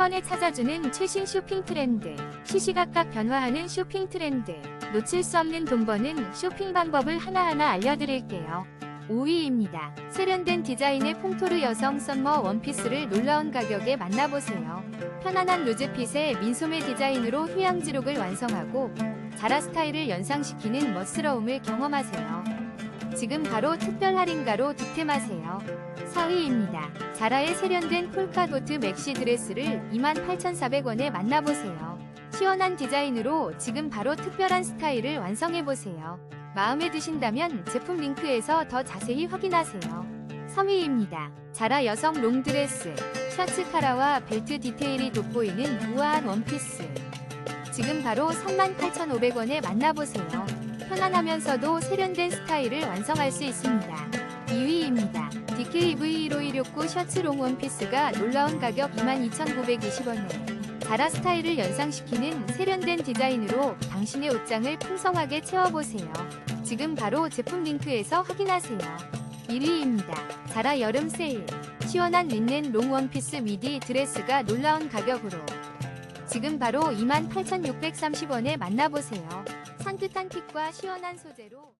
번에 찾아주는 최신 쇼핑 트렌드. 시시각각 변화하는 쇼핑 트렌드. 놓칠 수 없는 돈 버는 쇼핑 방법을 하나하나 알려드릴게요. 5위입니다. 세련된 디자인의 퐁토르 여성 썸머 원피스를 놀라운 가격에 만나보세요. 편안한 루즈핏의 민소매 디자인으로 휴양지룩을 완성하고 자라 스타일을 연상시키는 멋스러움을 경험하세요. 지금 바로 특별 할인가로 득템하세요. 4위입니다. 자라의 세련된 폴카도트 맥시 드레스를 28,400원에 만나보세요. 시원한 디자인으로 지금 바로 특별한 스타일을 완성해보세요. 마음에 드신다면 제품 링크에서 더 자세히 확인하세요. 3위입니다. 자라 여성 롱드레스, 셔츠 카라와 벨트 디테일이 돋보이는 우아한 원피스. 지금 바로 38,500원에 만나보세요. 편안하면서도 세련된 스타일을 완성할 수 있습니다. 2위입니다. DKV1569 셔츠 롱 원피스가 놀라운 가격 22,920원에 자라 스타일을 연상시키는 세련된 디자인으로 당신의 옷장을 풍성하게 채워보세요. 지금 바로 제품 링크에서 확인하세요. 1위입니다. 자라 여름 세일. 시원한 린넨 롱 원피스 미디 드레스가 놀라운 가격으로 지금 바로 28,630원에 만나보세요. 산뜻한 핏과 시원한 소재로